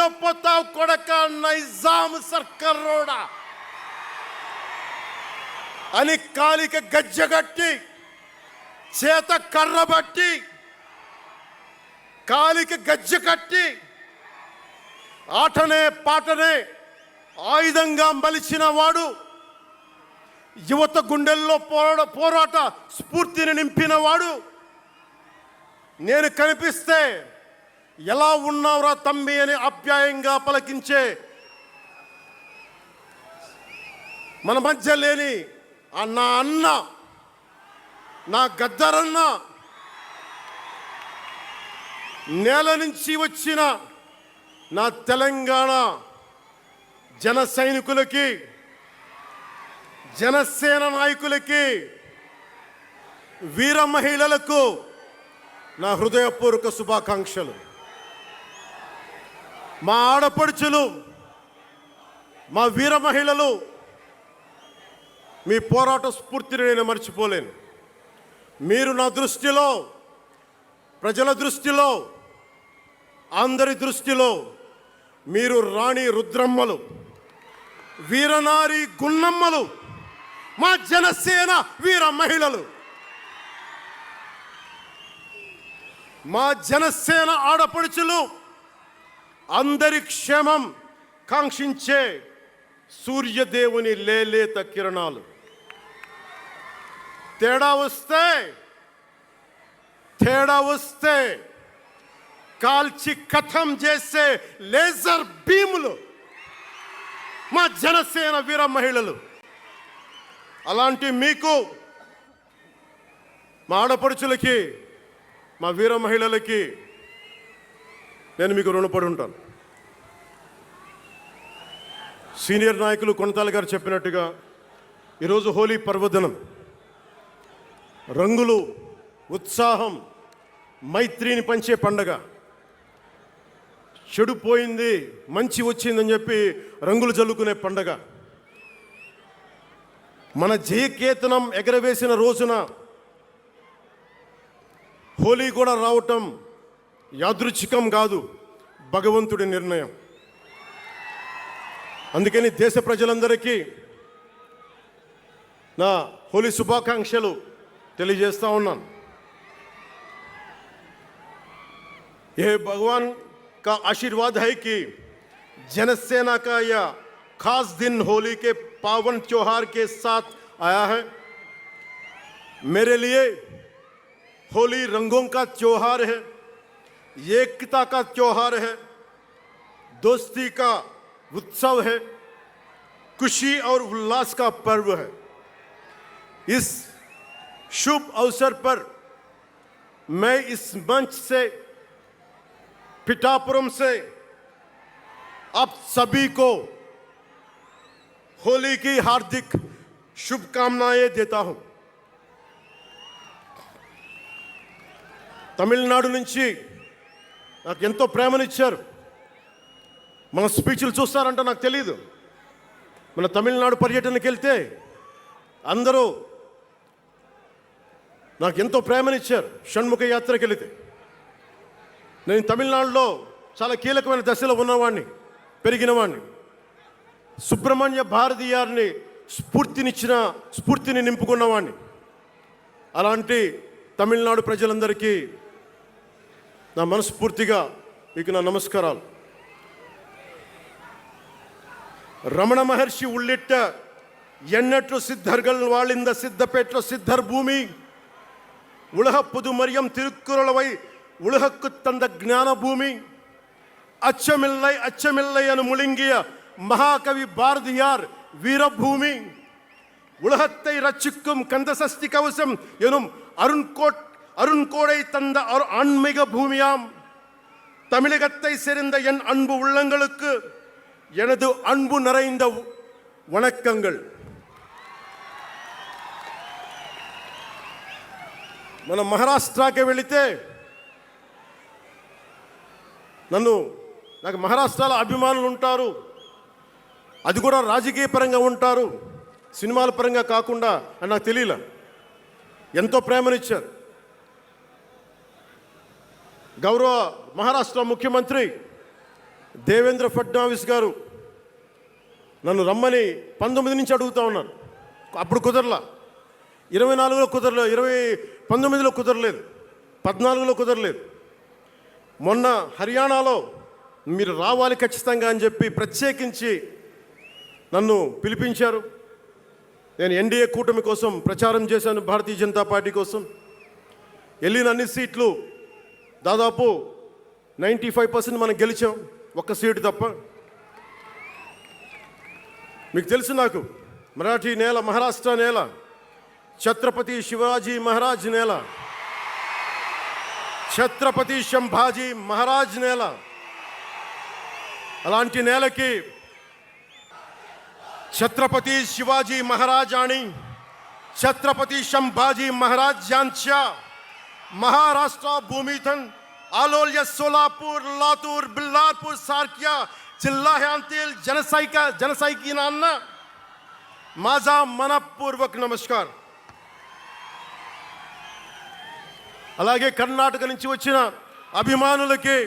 గాలిలో పోతావు కొడక నైజాం సర్కర్రోడా. అని కాలిక గజ్జగట్టి చేత కర్రబట్టి కాలిక గజ్జ కట్టి ఆటనే పాటనే ఆయుధంగా మలిచిన వాడు యువత గుండెల్లో పోరాట పోరాట స్ఫూర్తిని నింపినవాడు నేను కనిపిస్తే ఎలా ఉన్నావురా తమ్మి అని ఆప్యాయంగా పలకించే మన మధ్య లేని ఆ నా అన్న నా గద్దరన్న నేల నుంచి వచ్చిన నా తెలంగాణ జన సైనికులకి జనసేన నాయకులకి వీర మహిళలకు నా హృదయపూర్వక శుభాకాంక్షలు. మా ఆడపడుచులు మా వీర మహిళలు మీ పోరాట స్ఫూర్తిని నేను మర్చిపోలేను. మీరు నా దృష్టిలో ప్రజల దృష్టిలో అందరి దృష్టిలో మీరు రాణి రుద్రమ్మలు వీరనారి గున్నమ్మలు మా జనసేన వీర మహిళలు. మా జనసేన ఆడపడుచులు అందరి క్షేమం కాంక్షించే సూర్యదేవుని లేలేత కిరణాలు. తేడా వస్తే తేడా వస్తే కాల్చి కథం చేసే లేజర్ భీములు మా జనసేన వీర మహిళలు. అలాంటి మీకు మా ఆడపడుచులకి మా వీర మహిళలకి నేను మీకు రుణపడి ఉంటాను. సీనియర్ నాయకులు కొనతాల గారు చెప్పినట్టుగా ఈరోజు హోలీ పర్వదినం. రంగులు ఉత్సాహం మైత్రిని పంచే పండగ. చెడు పోయింది మంచి వచ్చిందని చెప్పి రంగులు జల్లుకునే పండగ. మన జయకేతనం ఎగరవేసిన రోజున హోలీ కూడా రావటం యాదృచ్ఛికం కాదు భగవంతుడి నిర్ణయం అందుకని దేశ ప్రజలందరికీ నా హోలీ శుభాకాంక్షలు తెలియజేస్తా ఉన్నాను ये भगवान का आशीर्वाद है कि जनसेना का यह खास दिन होली के पावन त्योहार के साथ आया है मेरे लिए होली रंगों का त्योहार है एकता का त्योहार है दोस्ती का उत्सव है खुशी और उल्लास का पर्व है इस शुभ अवसर पर मैं इस मंच से पिठापुरम से आप सभी को होली की हार्दिक शुभकामनाएं देता हूं తమిళనాడు నుంచి నాకు ఎంతో ప్రేమనిచ్చారు. మన స్పీచ్లు చూస్తారంట నాకు తెలియదు మన తమిళనాడు పర్యటనకి వెళ్తే అందరూ నాకు ఎంతో ప్రేమనిచ్చారు షణ్ముఖ యాత్రకి వెళితే. నేను తమిళనాడులో చాలా కీలకమైన దశలో ఉన్నవాడిని పెరిగినవాడిని సుబ్రహ్మణ్య భారతీయారిని స్ఫూర్తినిచ్చిన స్ఫూర్తిని నింపుకున్నవాడిని అలాంటి తమిళనాడు ప్రజలందరికీ నా మనస్ఫూర్తిగా మీకు నా నమస్కారాలు రమణ మహర్షి ఉళ్ళిట్ట ఎన్నట్లు సిద్ధర్గల్ వాళ్ళింద సిద్ధపేట్ల సిద్ధర్ భూమి உலக புதுமரியம் திருக்குறளவை உலகக்கு தந்த ஞான பூமி அச்சமில்லை அச்சமில்லை என முழுங்கிய மகாகவி பாரதியார் வீரபூமி உலகத்தை ரட்சிக்கும் கந்தசஷ்டி கவசம் எனும் அருண்கோட் அருண்கோடை தந்த அரு- ஆன்மீக பூமியாம் தமிழகத்தை சேர்ந்த என் அன்பு உள்ளங்களுக்கு எனது அன்பு நிறைந்த வணக்கங்கள் మన మహారాష్ట్రకి వెళితే నన్ను నాకు మహారాష్ట్రలో అభిమానులు ఉంటారు అది కూడా రాజకీయ పరంగా ఉంటారు సినిమాల పరంగా కాకుండా అని నాకు తెలియలే ఎంతో ప్రేమనిచ్చారు గౌరవ మహారాష్ట్ర ముఖ్యమంత్రి దేవేంద్ర ఫడ్నవీస్ గారు నన్ను రమ్మని పంతొమ్మిది నుంచి అడుగుతా ఉన్నాను అప్పుడు కుదరలా. ఇరవై నాలుగులో కుదరలేదు ఇరవై పంతొమ్మిదిలో కుదరలేదు పద్నాలుగులో కుదరలేదు. మొన్న హర్యానాలో మీరు రావాలి ఖచ్చితంగా అని చెప్పి ప్రత్యేకించి నన్ను పిలిపించారు. నేను ఎన్డీఏ కూటమి కోసం ప్రచారం చేశాను భారతీయ జనతా పార్టీ కోసం. వెళ్ళిన అన్ని సీట్లు దాదాపు నైంటీ ఫైవ్ పర్సెంట్ మనం గెలిచాం. ఒక్క సీటు తప్ప. మీకు తెలుసు నాకు మరాఠీ నేల మహారాష్ట్ర నేల ఛత్రపతి శివాజీ మహారాజ్ నేల ఛత్రపతి శంభాజీ మహారాజ్ నేల. అలాంటి నేలకి ఛత్రపతి శివాజీ మహారాజా అని ఛత్రపతి శంభాజీ మహారాజ్ యాంత్యా महाराष्ट्र भूमीतून आलोल्य सोलापूर लातूर बिल्लारपूर सारख्या जिल्ह्यांतील जनसायिक जनसायिकीनांना माझा मनपूर्वक नमस्कार అలాగే కర్ణాటక నుంచి వచ్చిన అభిమానులకి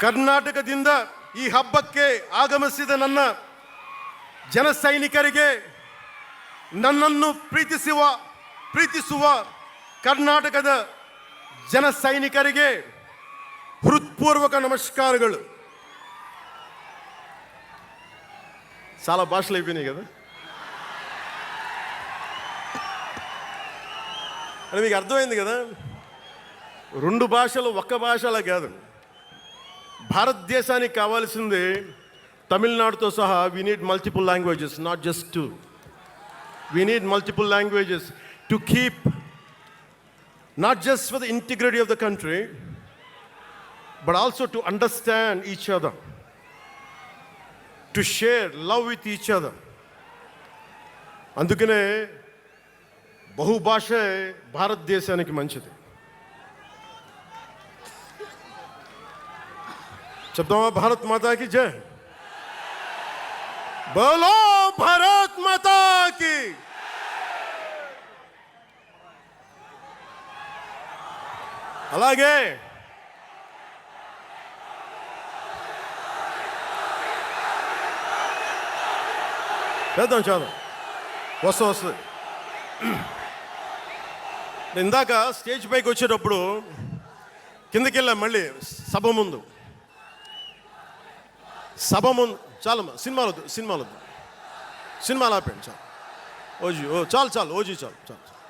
ಕರ್ನಾಟಕದಿಂದ ಈ ಹಬ್ಬಕ್ಕೆ ಆಗಮಿಸಿದ ನನ್ನ ಜನ ಸೈನಿಕರಿಗೆ ನನ್ನನ್ನು ಪ್ರೀತಿಸುವ ಪ್ರೀತಿಸುವ ಕರ್ನಾಟಕದ ಜನ ಸೈನಿಕರಿಗೆ హృత్పూర్వక నమస్కారాలు చాలా భాషలు అయిపోయినాయి కదా అని మీకు అర్థమైంది కదా రెండు భాషలు ఒక్క భాష అలా కాదు భారతదేశానికి కావాల్సింది తమిళనాడుతో సహా we need multiple languages not just to we need multiple languages to keep not just for the integrity of the country but also to understand each other to share love with each other అందుకనే బహుభాష భారతదేశానికి మంచిది. చెప్తామా భారత్ మాతాకి జై. బోలో భారత్ మాతాకి అలాగే చేద్దాం చేద్దాం వస్తుంది వస్తుంది ఇందాక స్టేజ్ పైకి వచ్చేటప్పుడు కిందకి వెళ్ళాం మళ్ళీ సభ ముందు. సభ ముందు చాలమ్మా సినిమాలు వద్దు సినిమాలు వద్దు సినిమాలు ఆపేయండి చాలు. ఓజీ ఓ చాలు చాలు ఓజీ చాలు చాలు చాలు.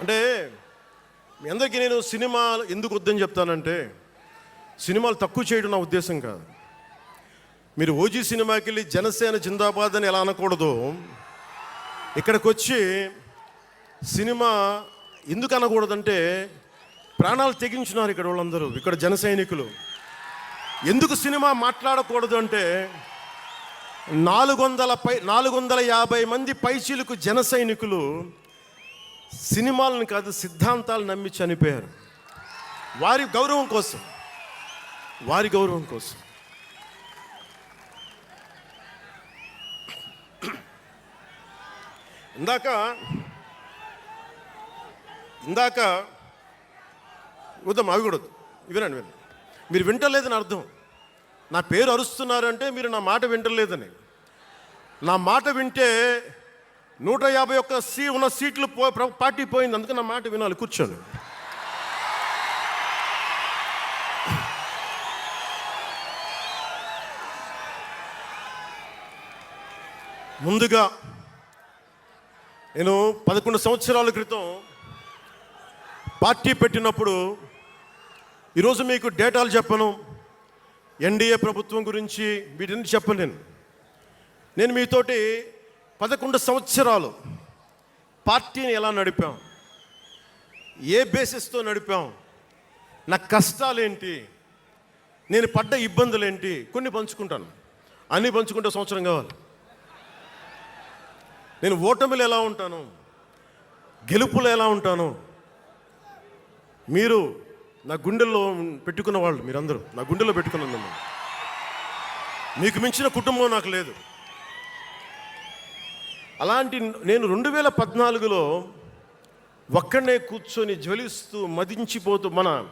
అంటే మీ అందరికీ నేను సినిమాలు ఎందుకు వద్దని చెప్తానంటే సినిమాలు తక్కువ చేయడం నా ఉద్దేశం కాదు. మీరు ఓజీ సినిమాకి వెళ్ళి జనసేన జిందాబాద్ అని ఎలా అనకూడదు? ఇక్కడికి వచ్చి సినిమా ఎందుకు అనకూడదంటే ప్రాణాలు తెగించినారు ఇక్కడ వాళ్ళందరూ ఇక్కడ జన సైనికులు. ఎందుకు సినిమా మాట్లాడకూడదు అంటే నాలుగు వందల పై నాలుగు వందల యాభై మంది పైచీలకు జన సైనికులు సినిమాలను కాదు సిద్ధాంతాలు నమ్మి చనిపోయారు. వారి గౌరవం కోసం వారి గౌరవం కోసం. ఇందాక ఇందాక వద్దాం అవి కూడా వద్దు. వినండి వినండి. మీరు వింటలేదని అర్థం. నా పేరు అరుస్తున్నారంటే మీరు నా మాట వింటలేదని. నా మాట వింటే నూట యాభై ఒక్క సీ ఉన్న సీట్లు పో పార్టీ పోయింది అందుకే నా మాట వినాలి. కూర్చోండి. ముందుగా నేను పదకొండు సంవత్సరాల క్రితం పార్టీ పెట్టినప్పుడు ఈరోజు మీకు డేటాలు చెప్పను. ఎన్డీఏ ప్రభుత్వం గురించి వీటిని చెప్పలేను నేను. నేను మీతోటి పదకొండు సంవత్సరాలు పార్టీని ఎలా నడిపాం? ఏ బేసిస్తో నడిపాం? నా కష్టాలేంటి? నేను పడ్డ ఇబ్బందులేంటి? కొన్ని పంచుకుంటాను. అన్నీ పంచుకుంటే సంవత్సరం కావాలి. నేను ఓటమిలు ఎలా ఉంటాను? గెలుపులు ఎలా ఉంటాను? మీరు నా గుండెల్లో పెట్టుకున్న వాళ్ళు మీరందరూ. నా గుండెలో పెట్టుకున్నాను మిమ్మల్ని మీకు మించిన కుటుంబం నాకు లేదు. అలాంటి నేను రెండు వేల పద్నాలుగులో ఒక్కడనే కూర్చొని జ్వలిస్తూ మదించిపోతూ మన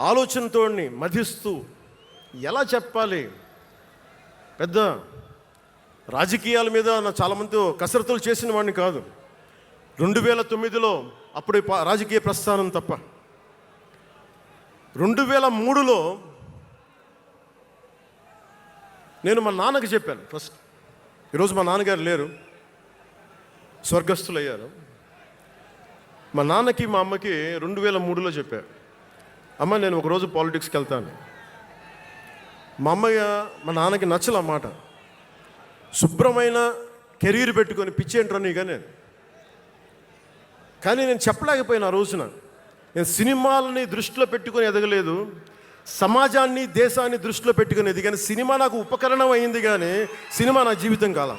ఆలోచనతోని మధిస్తూ ఎలా చెప్పాలి? పెద్ద రాజకీయాల మీద నా చాలామంది కసరత్తులు చేసిన వాడిని కాదు. రెండు వేల తొమ్మిదిలో అప్పుడు పా- రాజకీయ ప్రస్థానం తప్ప. రెండు వేల మూడులో నేను మా నాన్నకి చెప్పాను. ఫస్ట్ ఈరోజు మా నాన్నగారు లేరు. స్వర్గస్థులయ్యారు. మా నాన్నకి మా అమ్మకి రెండు వేల మూడులో చెప్పారు అమ్మ నేను ఒకరోజు పాలిటిక్స్కి వెళ్తాను. మా అమ్మయ్య మా నాన్నకి నచ్చల మాట. శుభ్రమైన కెరీర్ పెట్టుకొని పిచ్చేంట్రా నీగా నేను. కానీ నేను చెప్పలేకపోయిన ఆ రోజున. నేను సినిమాలని దృష్టిలో పెట్టుకొని ఎదగలేదు సమాజాన్ని దేశాన్ని దృష్టిలో పెట్టుకుని ఎదిగాను. సినిమా నాకు ఉపకరణం అయింది కానీ సినిమా నా జీవితం కాలం.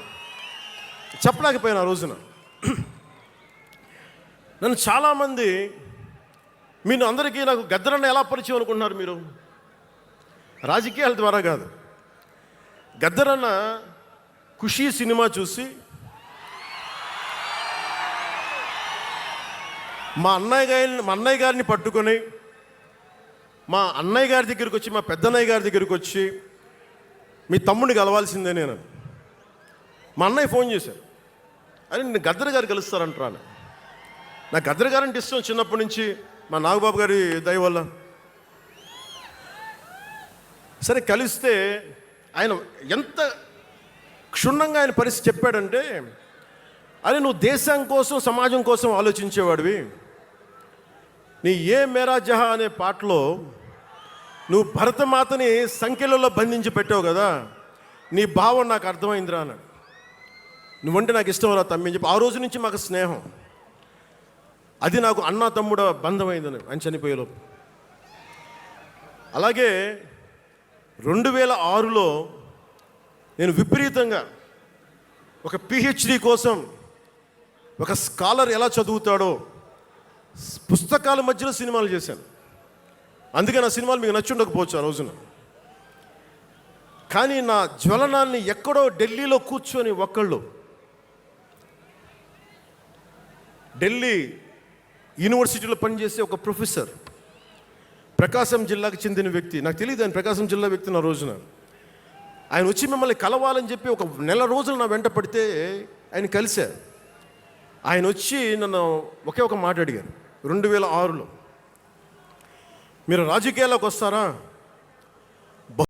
చెప్పలేకపోయిన ఆ రోజున. నన్ను చాలామంది మీరు అందరికీ నాకు గద్దరన్న ఎలా పరిచయం అనుకుంటున్నారు మీరు? రాజకీయాల ద్వారా కాదు. గద్దరన్న ఖుషీ సినిమా చూసి మా అన్నయ్య గారిని మా అన్నయ్య గారిని పట్టుకొని మా అన్నయ్య గారి దగ్గరికి వచ్చి మా పెద్దన్నయ్య గారి దగ్గరికి వచ్చి మీ తమ్ముడిని కలవాల్సిందే నేను మా అన్నయ్య ఫోన్ చేశారు. అని నేను గద్దర్ గారు కలుస్తారంటాను నాకు గద్దర్ గారు అంటే ఇష్టం చిన్నప్పటి నుంచి మా నాగబాబు గారి దయ వల్ల. సరే కలిస్తే ఆయన ఎంత క్షుణ్ణంగా ఆయన పరిస్థితి చెప్పాడంటే అరే నువ్వు దేశం కోసం సమాజం కోసం ఆలోచించేవాడివి. నీ ఏ మేరా జహా అనే పాటలో నువ్వు భరతమాతని సంఖ్యలలో బంధించి పెట్టావు కదా నీ భావం నాకు అర్థమైందిరా అన్నాడు. నువ్వంటే నాకు ఇష్టం రా తమ్మి అని చెప్పి ఆ రోజు నుంచి మాకు స్నేహం. అది నాకు అన్న తమ్ముడ బంధమైందని ఆయన చనిపోయేలోపు. అలాగే రెండు వేల ఆరులో నేను విపరీతంగా ఒక పిహెచ్డి కోసం ఒక స్కాలర్ ఎలా చదువుతాడో పుస్తకాల మధ్యలో సినిమాలు చేశాను. అందుకే నా సినిమాలు మీకు నచ్చి ఉండకపోవచ్చు ఆ రోజున. కానీ నా జ్వలనాన్ని ఎక్కడో ఢిల్లీలో కూర్చొని ఒక్కళ్ళు ఢిల్లీ యూనివర్సిటీలో పనిచేసే ఒక ప్రొఫెసర్ ప్రకాశం జిల్లాకు చెందిన వ్యక్తి. నాకు తెలియదు ఆయన ప్రకాశం జిల్లా వ్యక్తి నా రోజున. ఆయన వచ్చి మిమ్మల్ని కలవాలని చెప్పి ఒక నెల రోజులు నా వెంట పడితే ఆయన కలిశారు. ఆయన వచ్చి నన్ను ఒకే ఒక మాట అడిగారు. రెండు వేల ఆరులో. మీరు రాజకీయాల్లోకి వస్తారా?